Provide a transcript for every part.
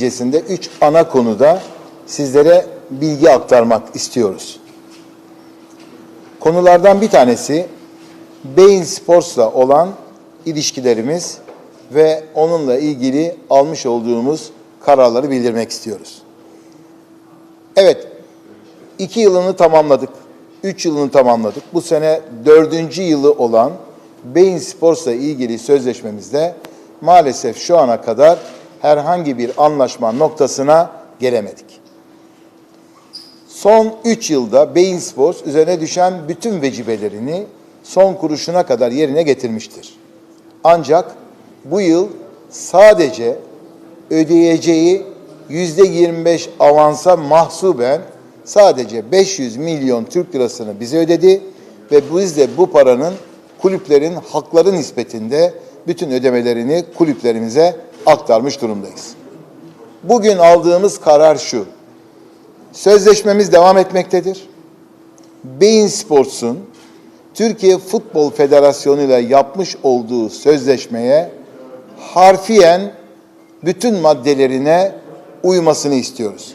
Neticesinde üç ana konuda sizlere bilgi aktarmak istiyoruz. Konulardan bir tanesi Beyin Sports'la olan ilişkilerimiz ve onunla ilgili almış olduğumuz kararları bildirmek istiyoruz. Evet, iki yılını tamamladık, üç yılını tamamladık. Bu sene dördüncü yılı olan Beyin Sports'la ilgili sözleşmemizde maalesef şu ana kadar herhangi bir anlaşma noktasına gelemedik. Son 3 yılda Beyin Sports üzerine düşen bütün vecibelerini son kuruşuna kadar yerine getirmiştir. Ancak bu yıl sadece ödeyeceği yüzde 25 avansa mahsuben sadece 500 milyon Türk lirasını bize ödedi ve biz de bu paranın kulüplerin hakları nispetinde bütün ödemelerini kulüplerimize aktarmış durumdayız. Bugün aldığımız karar şu. Sözleşmemiz devam etmektedir. Beyin Sports'un Türkiye Futbol Federasyonu ile yapmış olduğu sözleşmeye harfiyen bütün maddelerine uymasını istiyoruz.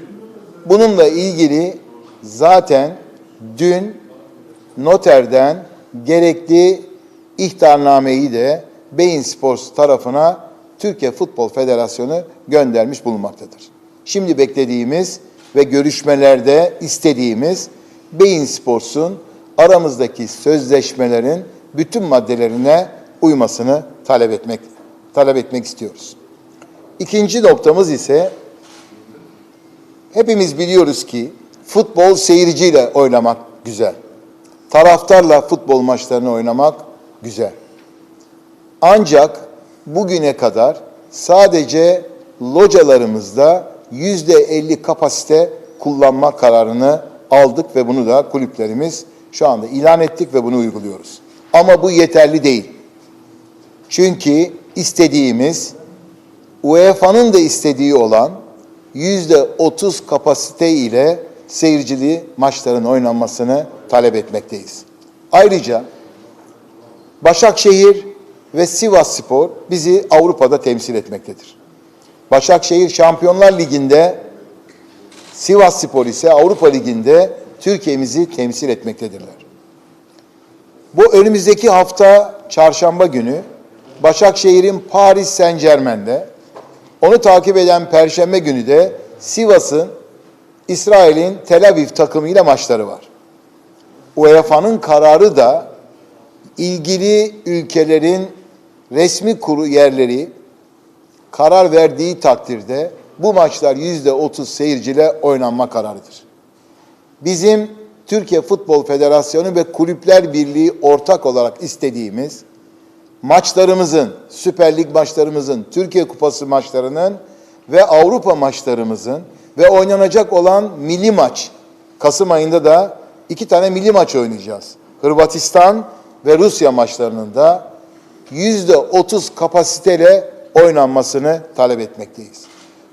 Bununla ilgili zaten dün noterden gerekli ihtarnameyi de Beyin Sports tarafına Türkiye Futbol Federasyonu göndermiş bulunmaktadır. Şimdi beklediğimiz ve görüşmelerde istediğimiz Beyin Sports'un aramızdaki sözleşmelerin bütün maddelerine uymasını talep etmek talep etmek istiyoruz. İkinci noktamız ise hepimiz biliyoruz ki futbol seyirciyle oynamak güzel. Taraftarla futbol maçlarını oynamak güzel. Ancak bugüne kadar sadece localarımızda yüzde elli kapasite kullanma kararını aldık ve bunu da kulüplerimiz şu anda ilan ettik ve bunu uyguluyoruz. Ama bu yeterli değil. Çünkü istediğimiz UEFA'nın da istediği olan yüzde otuz kapasite ile seyircili maçların oynanmasını talep etmekteyiz. Ayrıca Başakşehir ve Sivas Spor bizi Avrupa'da temsil etmektedir. Başakşehir Şampiyonlar Ligi'nde, Sivas Spor ise Avrupa Ligi'nde Türkiye'mizi temsil etmektedirler. Bu önümüzdeki hafta çarşamba günü Başakşehir'in Paris Saint Germain'de, onu takip eden Perşembe günü de Sivas'ın İsrail'in Tel Aviv takımıyla maçları var. UEFA'nın kararı da ilgili ülkelerin resmi kuru yerleri karar verdiği takdirde bu maçlar yüzde otuz seyirciyle oynanma kararıdır. Bizim Türkiye Futbol Federasyonu ve Kulüpler Birliği ortak olarak istediğimiz maçlarımızın, Süper Lig maçlarımızın, Türkiye Kupası maçlarının ve Avrupa maçlarımızın ve oynanacak olan milli maç, Kasım ayında da iki tane milli maç oynayacağız. Hırvatistan ve Rusya maçlarının da yüzde otuz kapasiteyle oynanmasını talep etmekteyiz.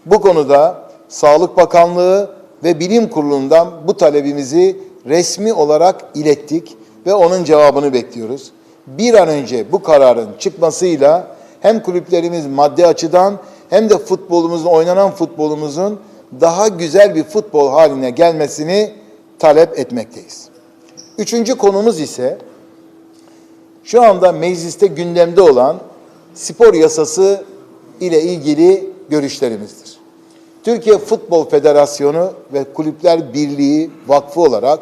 Bu konuda Sağlık Bakanlığı ve Bilim Kurulu'ndan bu talebimizi resmi olarak ilettik ve onun cevabını bekliyoruz. Bir an önce bu kararın çıkmasıyla hem kulüplerimiz maddi açıdan hem de futbolumuzun, oynanan futbolumuzun daha güzel bir futbol haline gelmesini talep etmekteyiz. Üçüncü konumuz ise şu anda mecliste gündemde olan spor yasası ile ilgili görüşlerimizdir. Türkiye Futbol Federasyonu ve Kulüpler Birliği Vakfı olarak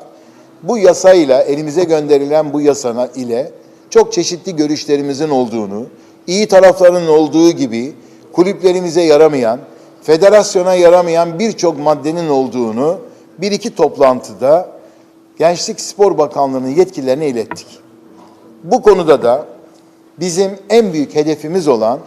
bu yasayla elimize gönderilen bu yasana ile çok çeşitli görüşlerimizin olduğunu, iyi taraflarının olduğu gibi kulüplerimize yaramayan, federasyona yaramayan birçok maddenin olduğunu bir iki toplantıda Gençlik Spor Bakanlığı'nın yetkililerine ilettik. Bu konuda da bizim en büyük hedefimiz olan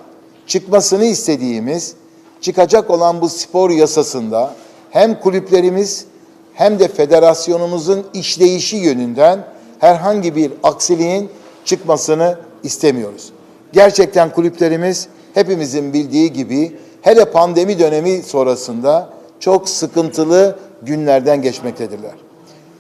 çıkmasını istediğimiz çıkacak olan bu spor yasasında hem kulüplerimiz hem de federasyonumuzun işleyişi yönünden herhangi bir aksiliğin çıkmasını istemiyoruz. Gerçekten kulüplerimiz hepimizin bildiği gibi hele pandemi dönemi sonrasında çok sıkıntılı günlerden geçmektedirler.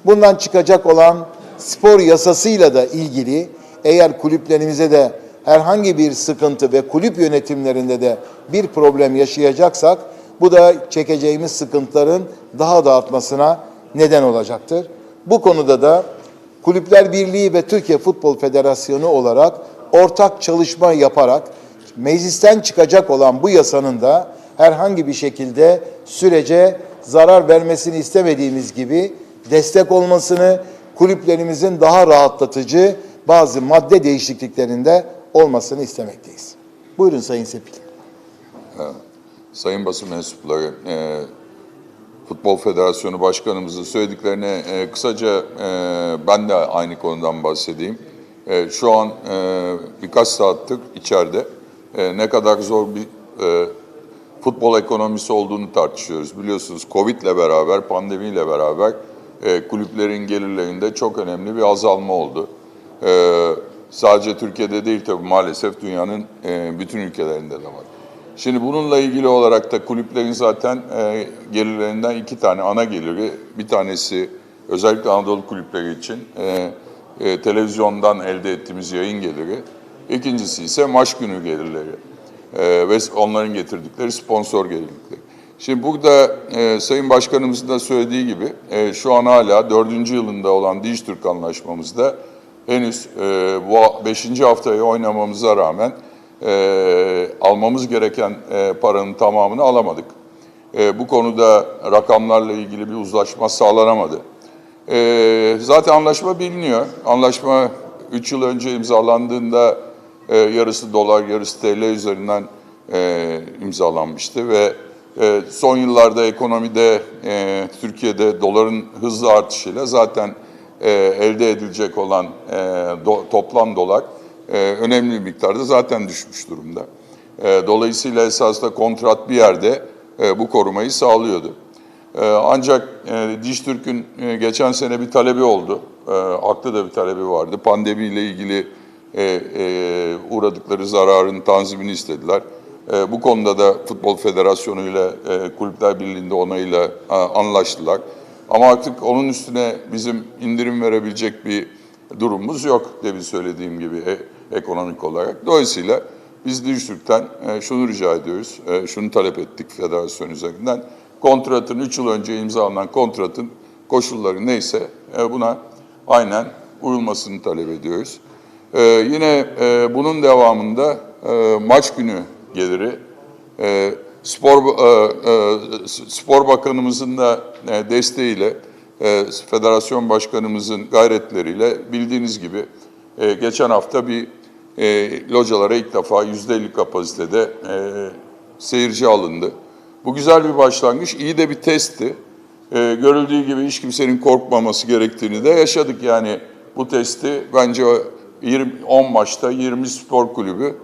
Bundan çıkacak olan spor yasasıyla da ilgili eğer kulüplerimize de herhangi bir sıkıntı ve kulüp yönetimlerinde de bir problem yaşayacaksak Bu da çekeceğimiz sıkıntıların daha da artmasına neden olacaktır. Bu konuda da Kulüpler Birliği ve Türkiye Futbol Federasyonu olarak ortak çalışma yaparak meclisten çıkacak olan bu yasanın da herhangi bir şekilde sürece zarar vermesini istemediğimiz gibi destek olmasını, kulüplerimizin daha rahatlatıcı bazı madde değişikliklerinde olmasını istemekteyiz. Buyurun Sayın Sepil. Sayın basın mensupları, e, Futbol Federasyonu Başkanımızın söylediklerine e, kısaca e, ben de aynı konudan bahsedeyim. E, şu an e, birkaç saattir içeride e, ne kadar zor bir e, futbol ekonomisi olduğunu tartışıyoruz. Biliyorsunuz Covid ile beraber, pandemiyle beraber e, kulüplerin gelirlerinde çok önemli bir azalma oldu. E, sadece Türkiye'de değil tabii maalesef dünyanın e, bütün ülkelerinde de var. Şimdi bununla ilgili olarak da kulüplerin zaten e, gelirlerinden iki tane ana geliri, bir tanesi özellikle Anadolu kulüpleri için e, televizyondan elde ettiğimiz yayın geliri, ikincisi ise maç günü gelirleri ve onların getirdikleri sponsor gelirlikleri. Şimdi burada e, Sayın Başkanımızın da söylediği gibi e, şu an hala dördüncü yılında olan Dijitürk anlaşmamızda henüz e, bu beşinci haftayı oynamamıza rağmen e, almamız gereken e, paranın tamamını alamadık. E, bu konuda rakamlarla ilgili bir uzlaşma sağlanamadı. E, zaten anlaşma biliniyor. Anlaşma 3 yıl önce imzalandığında e, yarısı dolar, yarısı TL üzerinden e, imzalanmıştı ve e, son yıllarda ekonomide e, Türkiye'de doların hızlı artışıyla zaten e, elde edilecek olan e, toplam dolar e, önemli miktarda zaten düşmüş durumda. E, dolayısıyla esasında kontrat bir yerde bu korumayı sağlıyordu. Ancak e, geçen sene bir talebi oldu. E, da bir talebi vardı. Pandemiyle ilgili uğradıkları zararın tanzimini istediler. Bu konuda da Futbol Federasyonu ile Kulüpler Birliği'nde onayla anlaştılar. Ama artık onun üstüne bizim indirim verebilecek bir durumumuz yok demin söylediğim gibi e, ekonomik olarak. Dolayısıyla biz Dijitürk'ten e, şunu rica ediyoruz, e, şunu talep ettik federasyon üzerinden. Kontratın 3 yıl önce imzalanan kontratın koşulları neyse e, buna aynen uyulmasını talep ediyoruz. E, yine e, bunun devamında e, maç günü geliri e, spor e, e, spor bakanımızın da e, desteğiyle federasyon başkanımızın gayretleriyle bildiğiniz gibi geçen hafta bir localara ilk defa %50 kapasitede seyirci alındı. Bu güzel bir başlangıç, iyi de bir testti. Görüldüğü gibi hiç kimsenin korkmaması gerektiğini de yaşadık. Yani bu testi bence 20, 10 maçta 20 spor kulübü,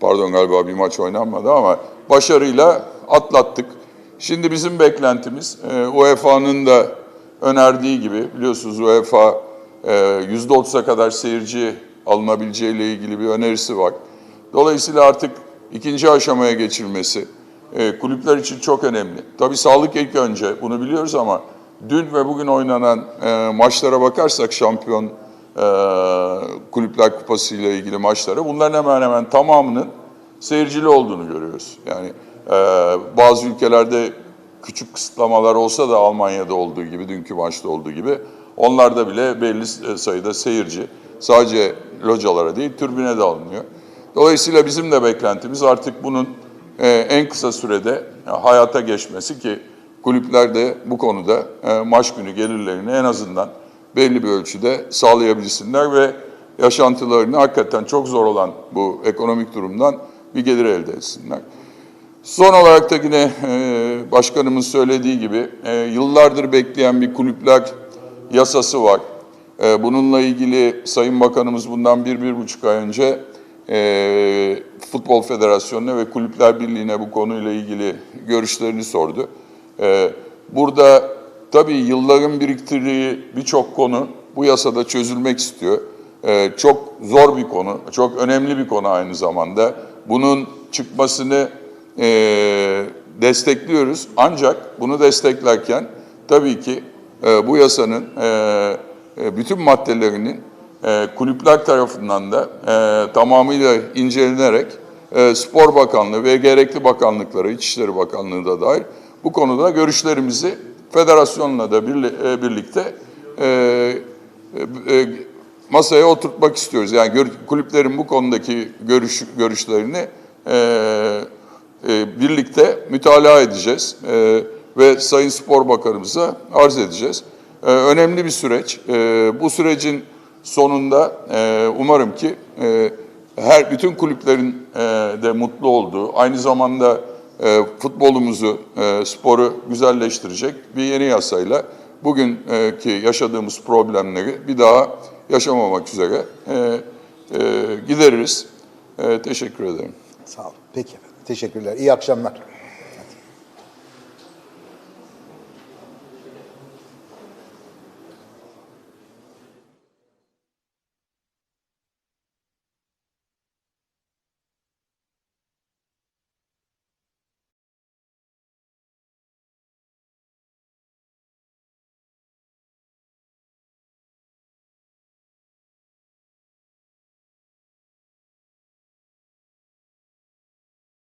pardon galiba bir maç oynanmadı ama başarıyla atlattık. Şimdi bizim beklentimiz e, UEFA'nın da önerdiği gibi biliyorsunuz UEFA e, %30'a kadar seyirci alınabileceği ile ilgili bir önerisi var. Dolayısıyla artık ikinci aşamaya geçilmesi e, kulüpler için çok önemli. Tabii sağlık ilk önce bunu biliyoruz ama dün ve bugün oynanan e, maçlara bakarsak şampiyon e, kulüpler kupası ile ilgili maçlara bunların hemen hemen tamamının seyircili olduğunu görüyoruz. Yani e, bazı ülkelerde küçük kısıtlamalar olsa da Almanya'da olduğu gibi, dünkü maçta olduğu gibi onlarda bile belli sayıda seyirci sadece localara değil tribüne de alınıyor. Dolayısıyla bizim de beklentimiz artık bunun e, en kısa sürede hayata geçmesi ki kulüpler de bu konuda e, maç günü gelirlerini en azından belli bir ölçüde sağlayabilsinler ve yaşantılarını hakikaten çok zor olan bu ekonomik durumdan bir gelir elde etsinler. Son olarak da yine e, başkanımız söylediği gibi e, yıllardır bekleyen bir kulüpler yasası var. E, bununla ilgili Sayın Bakanımız bundan bir, bir buçuk ay önce e, Futbol Federasyonu'na ve Kulüpler Birliği'ne bu konuyla ilgili görüşlerini sordu. Burada tabii yılların biriktirdiği birçok konu bu yasada çözülmek istiyor. Çok zor bir konu, çok önemli bir konu aynı zamanda. Bunun çıkmasını e, destekliyoruz. Ancak bunu desteklerken tabii ki e, bu yasanın e, e, bütün maddelerinin e, kulüpler tarafından da e, tamamıyla incelenerek e, Spor Bakanlığı ve gerekli bakanlıklara, İçişleri Bakanlığı da dahil bu konuda görüşlerimizi federasyonla da birli- e, birlikte e, e, e, masaya oturtmak istiyoruz. Yani gör- kulüplerin bu konudaki görüş görüşlerini e, e, birlikte mütalaa edeceğiz e, ve Sayın Spor Bakanımıza arz edeceğiz. E, önemli bir süreç. E, bu sürecin sonunda e, umarım ki e, her bütün kulüplerin e, de mutlu olduğu, aynı zamanda e, futbolumuzu, e, sporu güzelleştirecek bir yeni yasayla bugünkü yaşadığımız problemleri bir daha yaşamamak üzere e, e. E, teşekkür ederim. Sağ olun. Peki efendim. Teşekkürler. İyi akşamlar.